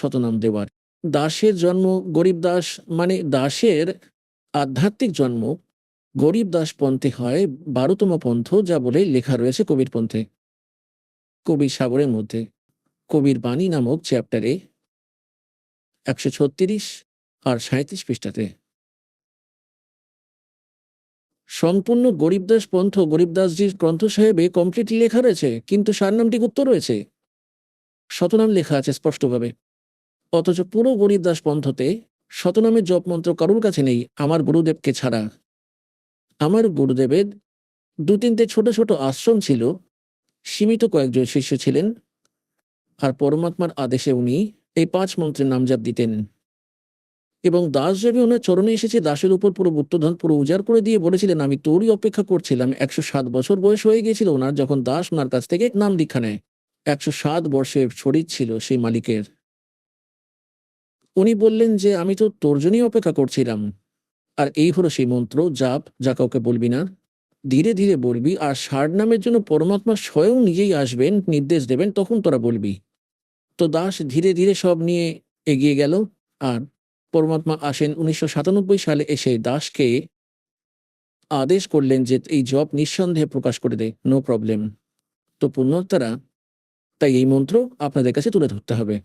শতনাম দেওয়ার দাসের জন্ম গরিব দাস মানে দাসের আধ্যাত্মিক জন্ম। গরিব দাস পন্থে হয় বারোতম পন্থ, যা বলে লেখা রয়েছে কবির পন্থে। কবির সাগরের মধ্যে। কবির বাণী নামক চ্যাপ্টারে একশো ছত্রিশ আর সাঁত্রিশ পৃষ্ঠাতে। সম্পূর্ণ গরিবদাস পন্থ গরিবদাসজির গ্রন্থ সাহেবে কমপ্লিটলি লেখা রয়েছে, কিন্তু সার নামটি গুপ্ত রয়েছে। শতনাম লেখা আছে স্পষ্টভাবে। অথচ পুরো গরিবদাস পন্থতে শতনামের জপ মন্ত্র কারোর কাছে নেই, আমার গুরুদেবকে ছাড়া। আমার গুরুদেবের দু তিনটে ছোট ছোট আশ্রম ছিল, সীমিত কয়েকজন শিষ্য ছিলেন, আর পরমাত্মার আদেশে উনি এই পাঁচ মন্ত্রের নামজাপ দিতেন। এবং দাস যাবে ওনার চরণে এসেছে, দাসের উপর পুরো গুপ্তধন পুরো উজাড় করে দিয়ে বলেছিলেন, আমি তোরই অপেক্ষা করছিলাম, একশো সাত বছর বয়স হয়ে গিয়েছিল ওনার, যখন দাস ওনার কাছ থেকে নাম দীক্ষা নেয়। একশো সাত বর্ষের শরীর ছিল সেই মালিকের। উনি বললেন যে, আমি তো তোর জন্যই অপেক্ষা করছিলাম। আর এই হলো সেই মন্ত্র, জাপ, যা কাউকে বলবি না। ধীরে ধীরে বলবি আর ষাট নামের জন্য পরমাত্মা স্বয়ং নিজেই আসবেন, নির্দেশ দেবেন, তখন তোরা বলবি। তো দাস ধীরে ধীরে সব নিয়ে এগিয়ে গেল আর পরমাত্মা আসেন উনিশশো সাতানব্বই সালে এসে দাসকে আদেশ করলেন যে, এই জব নিঃসন্দেহে প্রকাশ করে দেয় নো প্রবলেম। তো পুণ্যত্তারা তাই এই মন্ত্র আপনাদের কাছে তুলে ধরতে হবে।